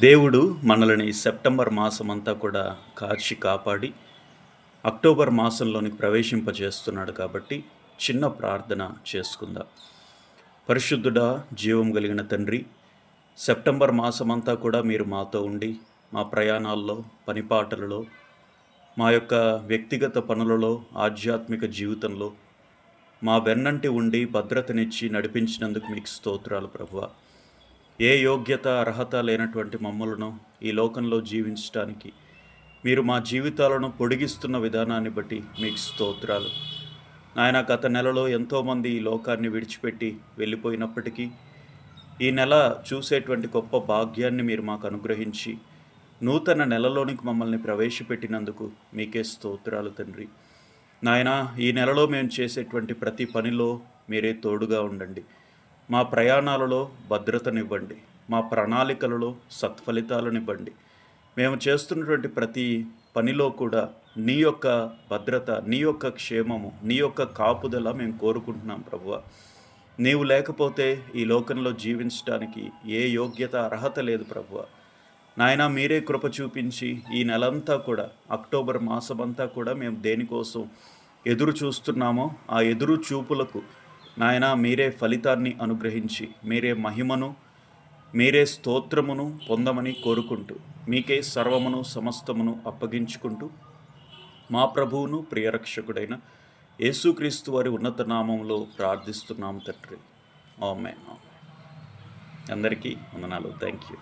దేవుడు మనల్ని సెప్టెంబర్ మాసం అంతా కూడా కాచి కాపాడి అక్టోబర్ మాసంలోనికి ప్రవేశింపజేస్తున్నాడు కాబట్టి చిన్న ప్రార్థన చేసుకుందాం. పరిశుద్ధుడా జీవం కలిగిన తండ్రి సెప్టెంబర్ మాసమంతా కూడా మీరు మాతో ఉండి మా ప్రయాణాల్లో పనిపాటలలో మా యొక్క వ్యక్తిగత పనులలో ఆధ్యాత్మిక జీవితంలో మా వెన్నంటి ఉండి భద్రతనిచ్చి నడిపించినందుకు మీకు స్తోత్రాలు ప్రభువా. ఏ యోగ్యత అర్హత లేనటువంటి మమ్మలను ఈ లోకంలో జీవించడానికి మీరు మా జీవితాలను పొడిగిస్తున్న విధానాన్ని బట్టి మీకు స్తోత్రాలు. నాయన గత నెలలో ఎంతోమంది ఈ లోకాన్ని విడిచిపెట్టి వెళ్ళిపోయినప్పటికీ ఈ నెల చూసేటువంటి గొప్ప భాగ్యాన్ని మీరు మాకు అనుగ్రహించి నూతన నెలలోనికి మమ్మల్ని ప్రవేశపెట్టినందుకు మీకే స్తోత్రాలు తండ్రి. నాయన ఈ నెలలో మేము చేసేటువంటి ప్రతి పనిలో మీరే తోడుగా ఉండండి. మా ప్రయాణాలలో భద్రతనివ్వండి. మా ప్రణాళికలలో సత్ఫలితాలనివ్వండి. మేము చేస్తున్నటువంటి ప్రతి పనిలో కూడా నీ యొక్క భద్రత నీ యొక్క క్షేమము నీ యొక్క కాపుదల మేము కోరుకుంటున్నాం ప్రభువ. నీవు లేకపోతే ఈ లోకంలో జీవించడానికి ఏ యోగ్యత అర్హత లేదు ప్రభువ. నాయన మీరే కృప చూపించి ఈ నెలంతా కూడా అక్టోబర్ మాసమంతా కూడా మేము దేనికోసం ఎదురు చూస్తున్నామో ఆ ఎదురు చూపులకు నాయన మీరే ఫలితాన్ని అనుగ్రహించి మీరే మహిమను మీరే స్తోత్రమును పొందమని కోరుకుంటూ మీకే సర్వమును సమస్తమును అప్పగించుకుంటూ మా ప్రభువును ప్రియరక్షకుడైన యేసుక్రీస్తు వారి ఉన్నత నామంలో ప్రార్థిస్తున్నాము తండ్రి. ఆమె అందరికీ వందనాలు. Thank you